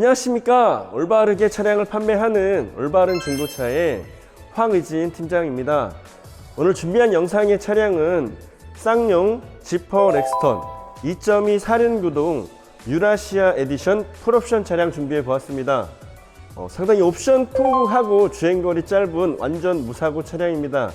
안녕하십니까. 올바르게 차량을 판매하는 올바른 중고차의 황의진 팀장입니다. 오늘 준비한 영상의 차량은 쌍용 지퍼 렉스턴 2.2 사륜구동 유라시아 에디션 풀옵션 차량 준비해 보았습니다. 어, 상당히 옵션 풍부하고 주행거리 짧은 완전 무사고 차량입니다.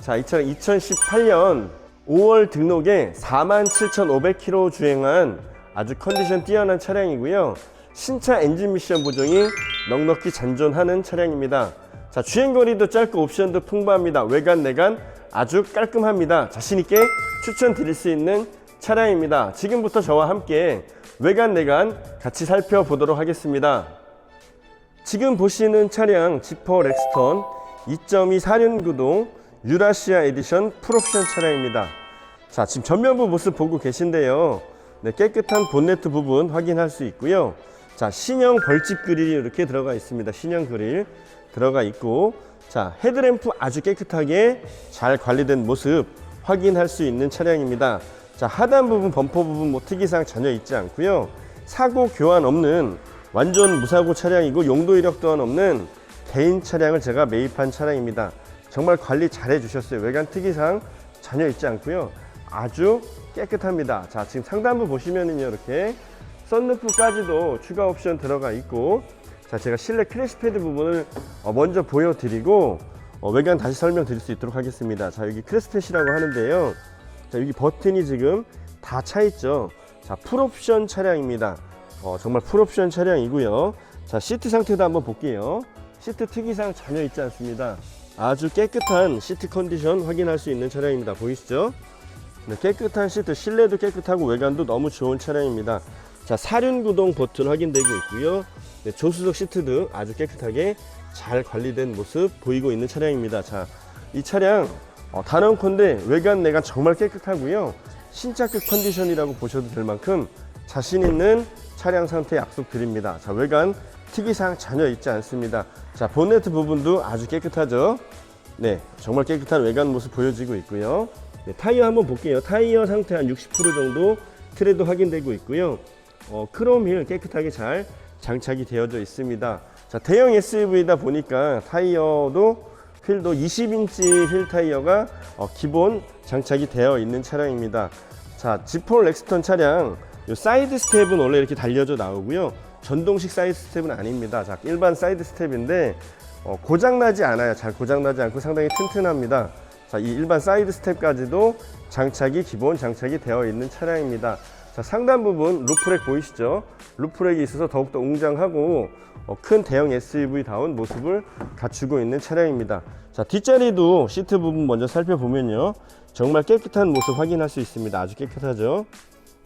자, 이 차량 2018년 5월 등록에 47,500km 주행한 아주 컨디션 뛰어난 차량이고요. 신차 엔진 미션 보정이 넉넉히 잔존하는 차량입니다. 자, 주행 거리도 짧고 옵션도 풍부합니다. 외관, 내관 아주 깔끔합니다. 자신 있게 추천드릴 수 있는 차량입니다. 지금부터 저와 함께 외관, 내관 같이 살펴보도록 하겠습니다. 지금 보시는 차량 지퍼 렉스턴 2.2 사륜구동 유라시아 에디션 풀옵션 차량입니다. 자, 지금 전면부 모습 보고 계신데요. 네, 깨끗한 본네트 부분 확인할 수 있고요. 자, 신형 벌집 그릴이 이렇게 들어가 있습니다. 신형 그릴 들어가 있고, 자, 헤드램프 아주 깨끗하게 잘 관리된 모습 확인할 수 있는 차량입니다. 자, 하단 부분, 범퍼 부분 뭐 특이사항 전혀 있지 않고요. 사고 교환 없는 완전 무사고 차량이고 용도 이력 또한 없는 개인 차량을 제가 매입한 차량입니다. 정말 관리 잘 해주셨어요. 외관 특이사항 전혀 있지 않고요. 아주 깨끗합니다. 자, 지금 상단부 보시면은요, 이렇게 썬루프까지도 추가 옵션 들어가 있고, 자, 제가 실내 크래시패드 부분을 어, 먼저 보여드리고, 어, 외관 다시 설명드릴 수 있도록 하겠습니다. 자, 여기 크래시패시라고 하는데요. 자, 여기 버튼이 지금 다 차 있죠. 자, 풀옵션 차량입니다. 어, 정말 풀옵션 차량이고요. 자, 시트 상태도 한번 볼게요. 시트 특이사항 전혀 있지 않습니다. 아주 깨끗한 시트 컨디션 확인할 수 있는 차량입니다. 보이시죠? 네, 깨끗한 시트, 실내도 깨끗하고 외관도 너무 좋은 차량입니다. 자, 사륜 구동 버튼 확인되고 있고요. 네, 조수석 시트도 아주 깨끗하게 잘 관리된 모습 보이고 있는 차량입니다. 자, 이 차량 어, 단언컨대 외관 내관 정말 깨끗하고요. 신차급 컨디션이라고 보셔도 될 만큼 자신 있는 차량 상태 약속 드립니다. 자, 외관 특이사항 전혀 있지 않습니다. 자, 본네트 부분도 아주 깨끗하죠. 네, 정말 깨끗한 외관 모습 보여지고 있고요. 네, 타이어 한번 볼게요. 타이어 상태 한 60% 정도 트레드 확인되고 있고요. 어, 크롬 휠 깨끗하게 잘 장착이 되어져 있습니다. 자, 대형 SUV다 보니까 타이어도 휠도 20인치 휠 타이어가 어, 기본 장착이 되어 있는 차량입니다. 자, 지폴 렉스턴 차량 요 사이드 스텝은 원래 이렇게 달려져 나오고요. 전동식 사이드 스텝은 아닙니다. 자, 일반 사이드 스텝인데 어, 고장 나지 않아요. 잘 고장 나지 않고 상당히 튼튼합니다. 자, 이 일반 사이드 스텝까지도 장착이 기본 장착이 되어 있는 차량입니다. 자, 상단 부분 루프렉 보이시죠? 루프렉이 있어서 더욱더 웅장하고 어, 큰 대형 SUV다운 모습을 갖추고 있는 차량입니다. 자, 뒷자리도 시트 부분 먼저 살펴보면요. 정말 깨끗한 모습 확인할 수 있습니다. 아주 깨끗하죠?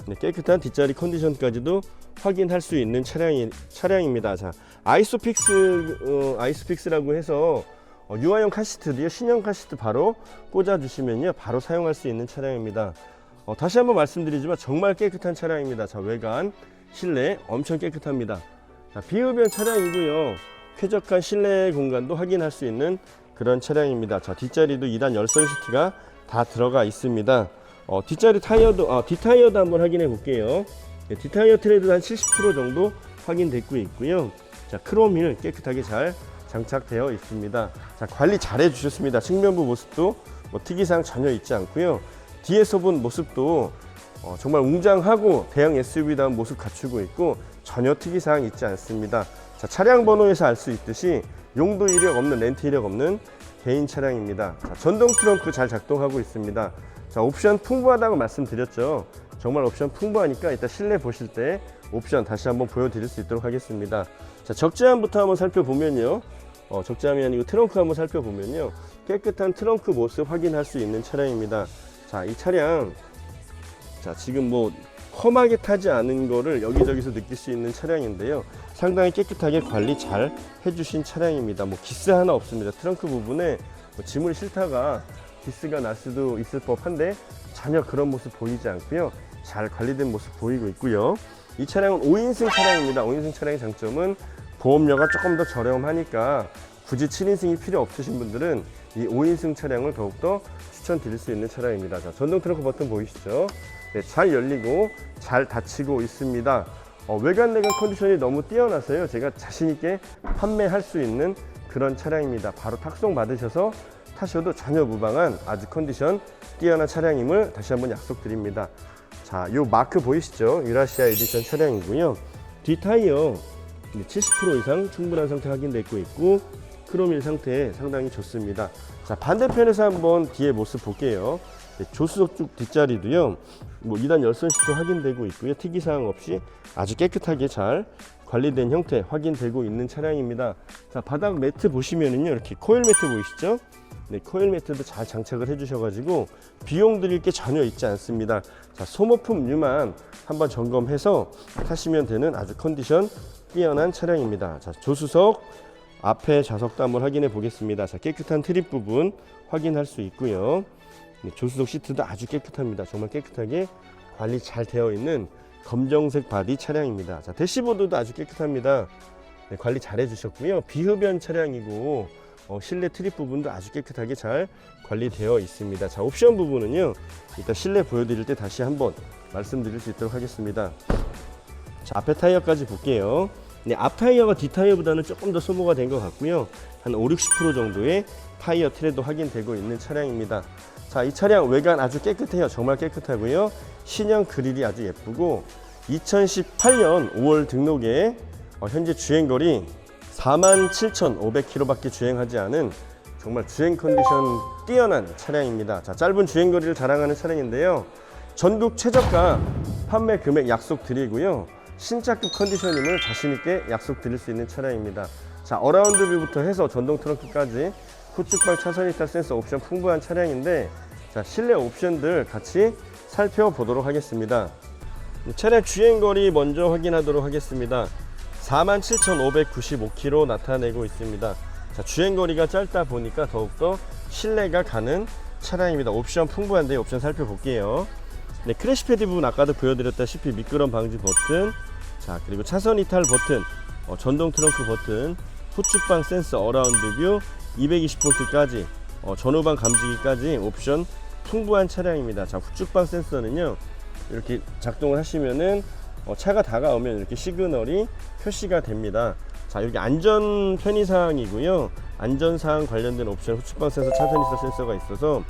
네, 깨끗한 뒷자리 컨디션까지도 확인할 수 있는 차량이, 차량입니다. 자, 아이소픽스, 어, 아이소픽스라고 해서 어, 유아용 카시트도요, 신형 카시트 바로 꽂아주시면요, 바로 사용할 수 있는 차량입니다. 어, 다시 한번 말씀드리지만 정말 깨끗한 차량입니다. 자, 외관, 실내 엄청 깨끗합니다. 자, 비흡연 차량이고요. 쾌적한 실내 공간도 확인할 수 있는 그런 차량입니다. 자, 뒷자리도 2단 열선 시트가 다 들어가 있습니다. 어, 뒷자리 타이어도, 아, 뒷타이어도 한번 확인해 볼게요. 네, 뒷타이어 트레드 한 70% 정도 확인되고 있고요. 자, 크롬 휠 깨끗하게 잘 장착되어 있습니다. 자, 관리 잘 해 주셨습니다. 측면부 모습도 뭐 특이사항 전혀 있지 않고요. 뒤에서 본 모습도 어, 정말 웅장하고 대형 SUV다운 모습 갖추고 있고 전혀 특이사항 있지 않습니다. 자, 차량 번호에서 알 수 있듯이 용도 이력 없는 렌트 이력 없는 개인 차량입니다. 자, 전동 트렁크 잘 작동하고 있습니다. 자, 옵션 풍부하다고 말씀드렸죠. 정말 옵션 풍부하니까 이따 실내 보실 때 옵션 다시 한번 보여드릴 수 있도록 하겠습니다. 자, 적재함부터 한번 살펴보면요. 어, 적재함이 아니고 트렁크 한번 살펴보면요. 깨끗한 트렁크 모습 확인할 수 있는 차량입니다. 자, 이 차량 자, 지금 뭐 험하게 타지 않은 거를 여기저기서 느낄 수 있는 차량인데요. 상당히 깨끗하게 관리 잘 해주신 차량입니다. 뭐 기스 하나 없습니다. 트렁크 부분에 뭐 짐을 싣다가 기스가 날 수도 있을 법한데 전혀 그런 모습 보이지 않고요. 잘 관리된 모습 보이고 있고요. 이 차량은 5인승 차량입니다. 5인승 차량의 장점은 보험료가 조금 더 저렴하니까 굳이 7인승이 필요 없으신 분들은 이 5인승 차량을 더욱더 추천드릴 수 있는 차량입니다. 자, 전동 트렁크 버튼 보이시죠? 네, 잘 열리고 잘 닫히고 있습니다. 어, 외관 내관 컨디션이 너무 뛰어나서요. 제가 자신 있게 판매할 수 있는 그런 차량입니다. 바로 탁송 받으셔서 타셔도 전혀 무방한 아주 컨디션 뛰어난 차량임을 다시 한번 약속드립니다. 자, 요 마크 보이시죠? 유라시아 에디션 차량이고요. 뒤 타이어 70% 이상 충분한 상태 확인되고 있고 크롬 1 상태 상당히 좋습니다. 자, 반대편에서 한번 뒤에 모습 볼게요. 네, 조수석 쪽 뒷자리도요. 뭐 2단 열선 시트 확인되고 있고요. 특이 사항 없이 아주 깨끗하게 잘 관리된 형태 확인되고 있는 차량입니다. 자, 바닥 매트 보시면은요. 이렇게 코일 매트 보이시죠? 네, 코일 매트도 잘 장착을 해 주셔 가지고 비용 드릴 게 전혀 있지 않습니다. 자, 소모품류만 한번 점검해서 타시면 되는 아주 컨디션 뛰어난 차량입니다. 자, 조수석 앞에 좌석도 한번 확인해 보겠습니다. 자, 깨끗한 트립 부분 확인할 수 있고요. 네, 조수석 시트도 아주 깨끗합니다. 정말 깨끗하게 관리 잘 되어 있는 검정색 바디 차량입니다. 자, 대시보드도 아주 깨끗합니다. 네, 관리 잘 해주셨고요. 비흡연 차량이고 어, 실내 트립 부분도 아주 깨끗하게 잘 관리되어 있습니다. 자, 옵션 부분은요. 이따 실내 보여드릴 때 다시 한번 말씀드릴 수 있도록 하겠습니다. 자, 앞에 타이어까지 볼게요. 네, 앞 타이어가 뒷 타이어보다는 조금 더 소모가 된 것 같고요. 한 5, 60% 정도의 타이어 트레도 확인되고 있는 차량입니다. 자, 이 차량 외관 아주 깨끗해요. 정말 깨끗하고요. 신형 그릴이 아주 예쁘고 2018년 5월 등록에 어, 현재 주행거리 47,500km밖에 주행하지 않은 정말 주행 컨디션 뛰어난 차량입니다. 자, 짧은 주행거리를 자랑하는 차량인데요. 전국 최저가 판매 금액 약속 드리고요. 신차급 컨디션임을 자신있게 약속 드릴 수 있는 차량입니다. 자, 어라운드 뷰부터 해서 전동 트렁크까지 후측방 차선 이탈 센서 옵션 풍부한 차량인데 자, 실내 옵션들 같이 살펴보도록 하겠습니다. 차량 주행거리 먼저 확인하도록 하겠습니다. 47,595km 나타내고 있습니다. 자, 주행거리가 짧다 보니까 더욱더 신뢰가 가는 차량입니다. 옵션 풍부한데 옵션 살펴볼게요. 네, 크래시 패드 부분 아까도 보여드렸다시피 미끄럼 방지 버튼, 자 그리고 차선 이탈 버튼, 어, 전동 트렁크 버튼, 후측방 센서 어라운드 뷰, 220V까지 어, 전후방 감지기까지 옵션 풍부한 차량입니다. 자 후측방 센서는요 이렇게 작동을 하시면은 어, 차가 다가오면 이렇게 시그널이 표시가 됩니다. 자 여기 안전 편의 사항이고요. 안전 사항 관련된 옵션 후측방 센서, 차선 이탈 센서가 있어서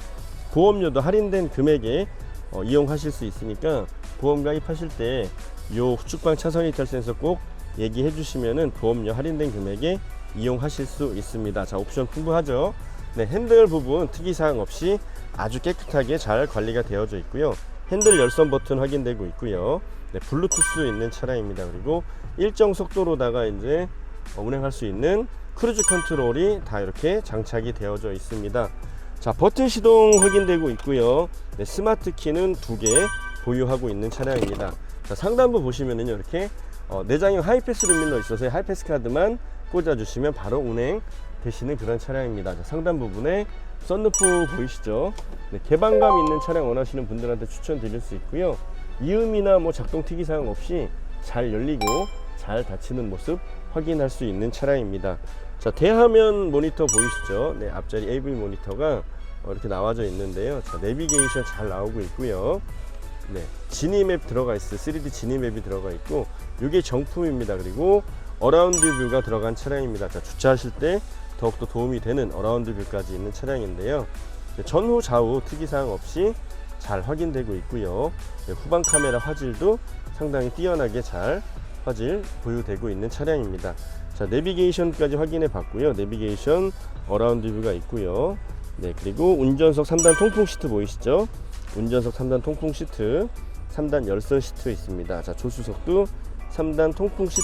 보험료도 할인된 금액에 어, 이용하실 수 있으니까 보험 가입하실 때 요 후측방 차선 이탈 센서 꼭 얘기해 주시면은 보험료 할인된 금액에 이용하실 수 있습니다. 자, 옵션 풍부하죠. 네, 핸들 부분 특이 사항 없이 아주 깨끗하게 잘 관리가 되어져 있고요. 핸들 열선 버튼 확인되고 있고요. 네, 블루투스 있는 차량입니다. 그리고 일정 속도로다가 이제 어, 운행할 수 있는 크루즈 컨트롤이 다 이렇게 장착이 되어져 있습니다. 자, 버튼 시동 확인되고 있고요. 네, 스마트 키는 두 개 보유하고 있는 차량입니다. 자, 상단부 보시면은요, 이렇게 어, 내장형 하이패스 루밀러 있어서 하이패스 카드만 꽂아주시면 바로 운행 되시는 그런 차량입니다. 자, 상단 부분에 썬루프 보이시죠? 네, 개방감 있는 차량 원하시는 분들한테 추천드릴 수 있고요. 이음이나 뭐 작동 특이 사항 없이 잘 열리고 잘 닫히는 모습 확인할 수 있는 차량입니다. 자, 대화면 모니터 보이시죠? 네, 앞자리 AV 모니터가 어, 이렇게 나와져 있는데요. 자, 내비게이션 잘 나오고 있고요. 네, 지니맵 들어가 있어요. 3D 지니맵이 들어가 있고, 이게 정품입니다. 그리고 어라운드 뷰가 들어간 차량입니다. 자, 주차하실 때 더욱더 도움이 되는 어라운드 뷰까지 있는 차량인데요. 네, 전후 좌우 특이사항 없이 잘 확인되고 있고요. 네, 후방 카메라 화질도 상당히 뛰어나게 잘 화질 보유되고 있는 차량입니다. 자, 내비게이션까지 확인해 봤고요. 내비게이션 어라운드 뷰가 있고요. 네, 그리고 운전석 3단 통풍 시트 보이시죠? 운전석 3단 통풍 시트, 3단 열선 시트 있습니다. 자, 조수석도 3단 통풍 시트,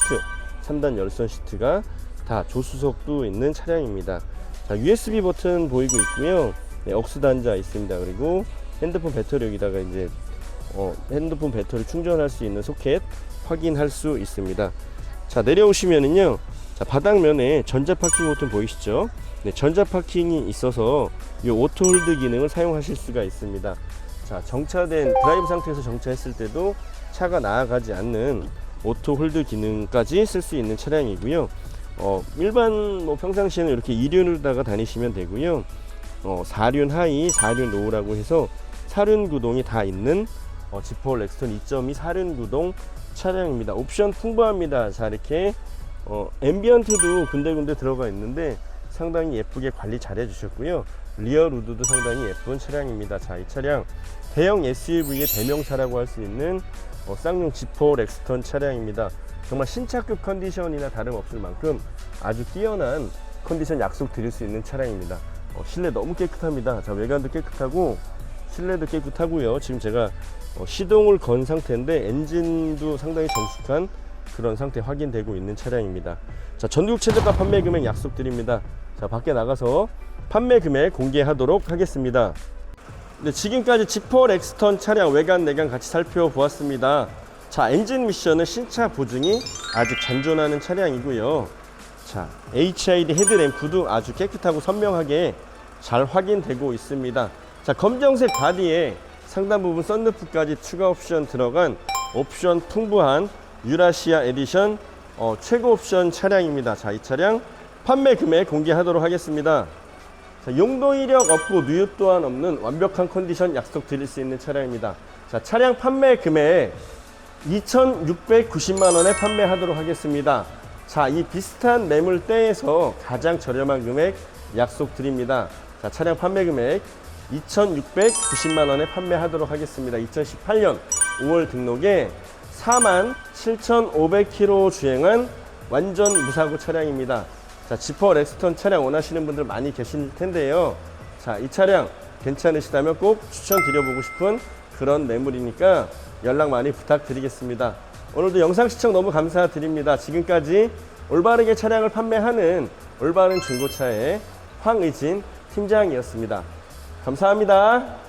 3단 열선 시트가 다 조수석도 있는 차량입니다. 자, USB 버튼 보이고 있고요. 네, 억스 단자 있습니다. 그리고 핸드폰 배터리 여기다가 이제 어, 핸드폰 배터리 충전할 수 있는 소켓 확인할 수 있습니다. 자, 내려오시면은요. 자, 바닥면에 전자 파킹 버튼 보이시죠? 네, 전자 파킹이 있어서 이 오토 홀드 기능을 사용하실 수가 있습니다. 자, 정차된 드라이브 상태에서 정차했을 때도 차가 나아가지 않는 오토 홀드 기능까지 쓸 수 있는 차량이고요. 어, 일반 뭐 평상시에는 이렇게 2륜으로다가 다니시면 되고요. 어, 4륜 하이, 4륜 로우라고 해서 4륜 구동이 다 있는 어, 지퍼 렉스턴 2.2 사륜구동 차량입니다. 옵션 풍부합니다. 자 이렇게 어, 앰비언트도 군데군데 들어가 있는데 상당히 예쁘게 관리 잘 해주셨고요. 리어 루드도 상당히 예쁜 차량입니다. 자 이 차량 대형 SUV의 대명사라고 할 수 있는 어, 쌍용 지퍼 렉스턴 차량입니다. 정말 신차급 컨디션이나 다름없을 만큼 아주 뛰어난 컨디션 약속 드릴 수 있는 차량입니다. 어, 실내 너무 깨끗합니다. 자 외관도 깨끗하고 실내도 깨끗하고요. 지금 제가 어, 시동을 건 상태인데 엔진도 상당히 정숙한 그런 상태 확인되고 있는 차량입니다. 자 전국 최저가 판매 금액 약속드립니다. 자 밖에 나가서 판매 금액 공개하도록 하겠습니다. 네, 지금까지 지퍼 렉스턴 차량 외관 내관 같이 살펴보았습니다. 자 엔진 미션은 신차 보증이 아직 잔존하는 차량이고요. 자 HID 헤드램프도 아주 깨끗하고 선명하게 잘 확인되고 있습니다. 자 검정색 바디에 상단 부분 썬루프까지 추가 옵션 들어간 옵션 풍부한 유라시아 에디션 어, 최고 옵션 차량입니다. 자 이 차량 판매 금액 공개하도록 하겠습니다. 자, 용도 이력 없고 누유 또한 없는 완벽한 컨디션 약속 드릴 수 있는 차량입니다. 자, 차량 판매 금액 2,690만 원에 판매하도록 하겠습니다. 자, 이 비슷한 매물대에서 가장 저렴한 금액 약속 드립니다. 자, 차량 판매 금액 2,690만 원에 판매하도록 하겠습니다. 2018년 5월 등록에 4만 7,500km 주행한 완전 무사고 차량입니다. 자, 지퍼 렉스턴 차량 원하시는 분들 많이 계실 텐데요. 자, 이 차량 괜찮으시다면 꼭 추천드려보고 싶은 그런 매물이니까 연락 많이 부탁드리겠습니다. 오늘도 영상 시청 너무 감사드립니다. 지금까지 올바르게 차량을 판매하는 올바른 중고차의 황의진 팀장이었습니다. 감사합니다.